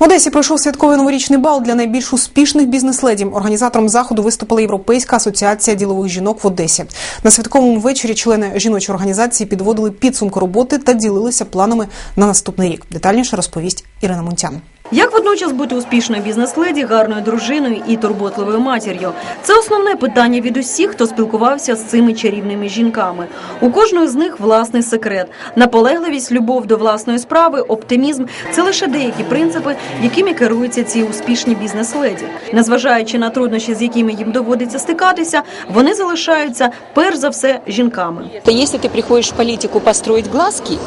В Одесі пройшов святковий новорічний бал для найбільш успішних бізнес-ледів. Організатором заходу виступила Європейська асоціація ділових жінок в Одесі. На святковому вечорі члени жіночої організації підводили підсумку роботи та ділилися планами на наступний рік. Детальніше розповість Ірина Мунтян. Як водночас бути успішною бізнес-леді, гарною дружиною і турботливою матір'ю? Це основне питання від усіх, хто спілкувався з цими чарівними жінками. У кожної з них власний секрет. Наполегливість, любов до власної справи, оптимізм це лише деякі принципи, якими керуються ці успішні бізнес-леді. Незважаючи на труднощі, з якими їм доводиться стикатися, вони залишаються перш за все жінками. То если ты приходишь в политику построить глазки,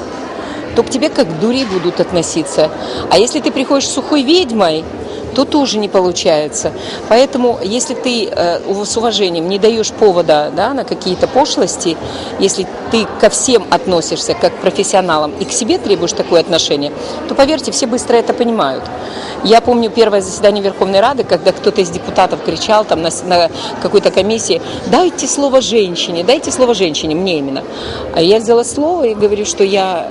то к тебе как к дури будут относиться. А если ты приходишь сухой ведьмой, то тоже не получается. Поэтому, если ты э, с уважением не даешь повода да, на какие-то пошлости, если ты ко всем относишься как к профессионалам и к себе требуешь такое отношение, то, поверьте, все быстро это понимают. Я помню первое заседание Верховной Рады, когда кто-то из депутатов кричал там на, на какой-то комиссии, дайте слово женщине, дайте слово женщине, мне именно. А я взяла слово и говорю, что я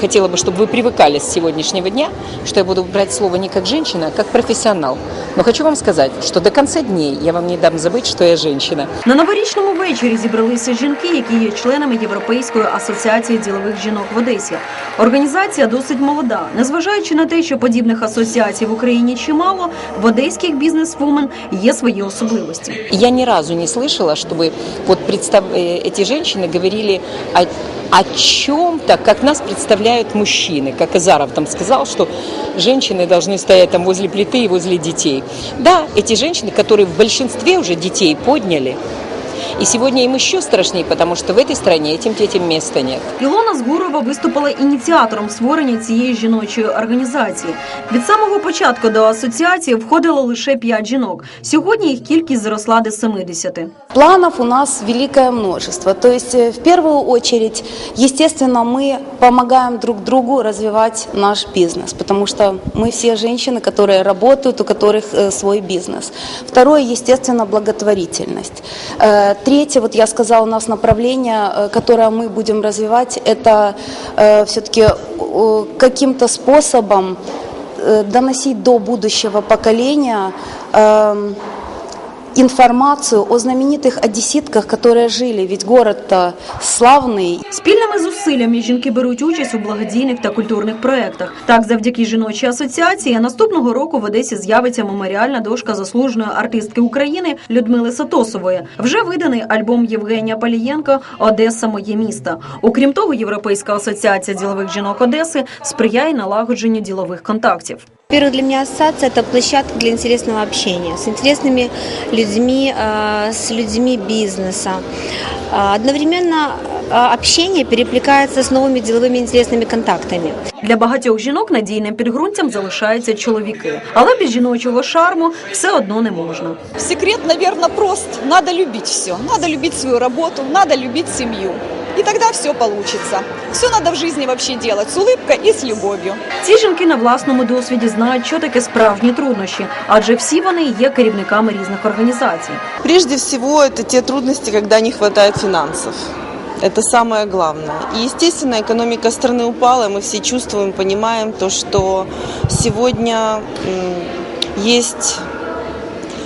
хотела бы, чтобы вы привыкали с сегодняшнего дня, что я буду брать слово не как женщина, а как профессионал. Но хочу вам сказать, что до конца дней я вам не дам забыть, что я женщина. На новорічному вечорі зібралися жінки, які є членами Європейської асоціації ділових жінок в Одесі. Організація досить молода. Незважаючи на те, що подібних асоціацій в Україні чимало, в одеських бізнесвумен є свої особливості. Я ни разу не слышала, чтобы вот представ... э, эти женщины говорили о, о чем-то, как нас представляют мужчины. Как Изаров там сказал, что женщины должны стоять там возле плиты и возле детей. Да, эти женщины, которые в большинстве уже детей подняли, и сегодня им еще страшнее, потому что в этой стране этим детям места нет. Ілона Згурова виступила ініціатором створення цієї жіночої організації. Від самого початку до асоціації входило лише 5 жінок. Сьогодні їх кількість зросла до 70. Планов у нас великое множество. То есть, э, в первую очередь, естественно, мы помогаем друг другу развивать наш бизнес, потому что мы все женщины, которые работают, у которых э, свой бизнес. Второе, естественно, благотворительность. Э, Третье, вот я сказала, у нас направление, э, которое мы будем развивать, это все-таки каким-то способом э, доносить до будущего поколения эм, информацию о знаменитых одесситках, которые жили, ведь город-то славный. Спільними зусиллями жінки беруть участь у благодійних та культурних проєктах. Так, завдяки жіночій асоціації наступного року в Одесі з'явиться меморіальна дошка заслуженої артистки України Людмили Сатосової. Вже виданий альбом Євгенія Палієнка Одеса моє місто. Окрім того, Європейська асоціація ділових жінок Одеси сприяє налагодженню ділових контактів. Во-первых, для меня ассоциация – это площадка для интересного общения с интересными людьми, э, с людьми бизнеса. А, Одновременно э, общение перекликается с новыми деловыми интересными контактами. Для багатьох жінок надійним підґрунтям залишаються чоловіки, але без жіночого шарму все одно не можна. Секрет, наверное, прост. Надо любить все. Надо любить свою работу, надо любить семью. И тогда все получится. Все надо в жизни вообще делать с улыбкой и с любовью. Ці жінки на власному досвіді знають, що таке справжні труднощі, адже всі вони є керівниками різних організацій. Прежде всего, это те трудности, когда не хватает финансов. Это самое главное. И, естественно, экономика страны упала, и мы все чувствуем, понимаем то, что сегодня м, есть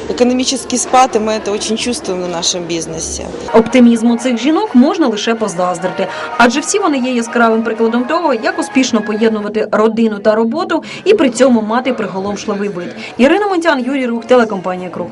экономический спад, и мы это очень чувствуем на нашем бизнесе. Оптимізму цих жінок можна лише позаздрити, адже всі вони є яскравим прикладом того, як успішно поєднувати родину та роботу і при цьому мати приголомшливий вид. Ірина Монтян, Юрій Рух, телекомпанія Круг.